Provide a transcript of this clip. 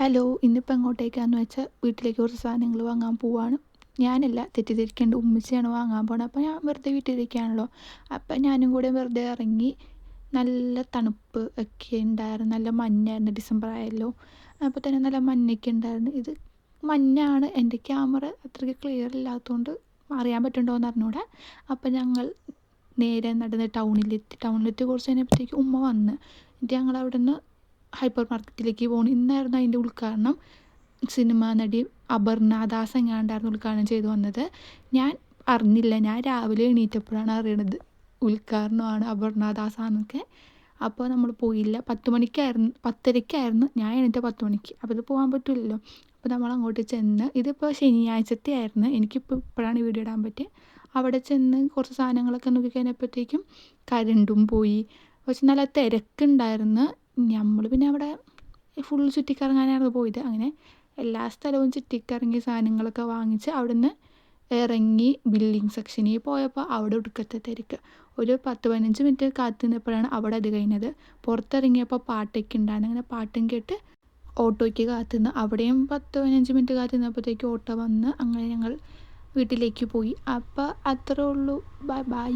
Hello ഇന്നിപ്പോൾ എങ്ങോട്ടേക്കാന്ന് വെച്ചാൽ വീട്ടിലേക്ക് കുറച്ച് സാധനങ്ങൾ വാങ്ങാൻ പോവാണ്. ഞാനല്ല തെറ്റിദ്ധരിക്കേണ്ട. ഉമ്മച്ചിയാണ് വാങ്ങാൻ പോണത് അപ്പോൾ ഞാൻ വെറുതെ വീട്ടിലിരിക്കുകയാണല്ലോ അപ്പോൾ ഞാനും കൂടെ വെറുതെ ഇറങ്ങി നല്ല തണുപ്പ് ഒക്കെ ഉണ്ടായിരുന്നു നല്ല മഞ്ഞായിരുന്നു ഡിസംബർ ആയല്ലോ. അപ്പോൾ തന്നെ നല്ല മഞ്ഞൊക്കെ ഉണ്ടായിരുന്നു ഇത് മഞ്ഞാണ്. എന്റെ ക്യാമറ അത്രയ്ക്ക് ക്ലിയർ ഇല്ലാത്തതുകൊണ്ട് അറിയാൻ പറ്റുന്നുണ്ടോ എന്ന് അറിഞ്ഞൂടെ. അപ്പോൾ ഞങ്ങൾ നേരെ നടന്ന് ടൗണിലെത്തി. ടൗണിലെത്തി കുറച്ച് കഴിഞ്ഞപ്പോഴത്തേക്ക് ഉമ്മ വന്ന്. എന്നിട്ട് ഞങ്ങൾ അവിടെ നിന്ന് ഹൈപ്പർ മാർക്കറ്റിലേക്ക് പോകണം ഇന്നായിരുന്നു അതിന്റെ ഉദ്ഘാടനം. സിനിമ നടി അപർണ ദാസ് എങ്ങാണ്ടായിരുന്നു ഉദ്ഘാടനം ചെയ്തു വന്നത്. ഞാൻ അറിഞ്ഞില്ല. ഞാൻ രാവിലെ എണീറ്റപ്പോഴാണ് അറിയണത്. ഉദ്ഘാടനമാണ് അപർണ ദാസാന്നൊക്കെ അപ്പോൾ നമ്മൾ പോയില്ല. പത്ത് മണിക്കായിരുന്നു പത്തരയ്ക്കായിരുന്നു. ഞാൻ എണീറ്റ പത്ത് മണിക്ക്. അപ്പോൾ ഇത് പോകാൻ പറ്റില്ലല്ലോ അപ്പോൾ നമ്മൾ അങ്ങോട്ട് ചെന്ന് ഇതിപ്പോൾ ശനിയാഴ്ചത്തെ ആയിരുന്നു എനിക്കിപ്പോൾ ഇപ്പോഴാണ് വീഡിയോ ഇടാൻ പറ്റിയത് അവിടെ ചെന്ന് കുറച്ച് സാധനങ്ങളൊക്കെ നോക്കി കഴിഞ്ഞപ്പോഴത്തേക്കും കരണ്ടും പോയി. പക്ഷെ നല്ല തിരക്കുണ്ടായിരുന്നു. നമ്മൾ പിന്നെ അവിടെ ഫുൾ ചുറ്റിക്കറങ്ങാനായിരുന്നു പോയത്. അങ്ങനെ എല്ലാ സ്ഥലവും ചുറ്റിക്കറങ്ങി സാധനങ്ങളൊക്കെ വാങ്ങിച്ച് അവിടുന്ന് ഇറങ്ങി ബില്ലിംഗ് സെക്ഷനിൽ പോയപ്പോൾ അവിടെ ഒടുക്കത്തെ തിരക്ക്. ഒരു പത്ത് പതിനഞ്ച് മിനിറ്റ് കാത്തു നിന്നപ്പോഴാണ് അവിടെ അത് കഴിഞ്ഞത്. പുറത്തിറങ്ങിയപ്പോൾ പാട്ടൊക്കെ ഉണ്ടായിരുന്നു. അങ്ങനെ പാട്ടും കേട്ട് ഓട്ടോയ്ക്ക് കാത്തുനിന്ന് അവിടെയും പത്ത് പതിനഞ്ച് മിനിറ്റ് കാത്തു നിന്നപ്പോഴത്തേക്ക് ഓട്ടോ വന്ന് അങ്ങനെ ഞങ്ങൾ വീട്ടിലേക്ക് പോയി. അപ്പോൾ അത്രേ ഉള്ളൂ. Bye bye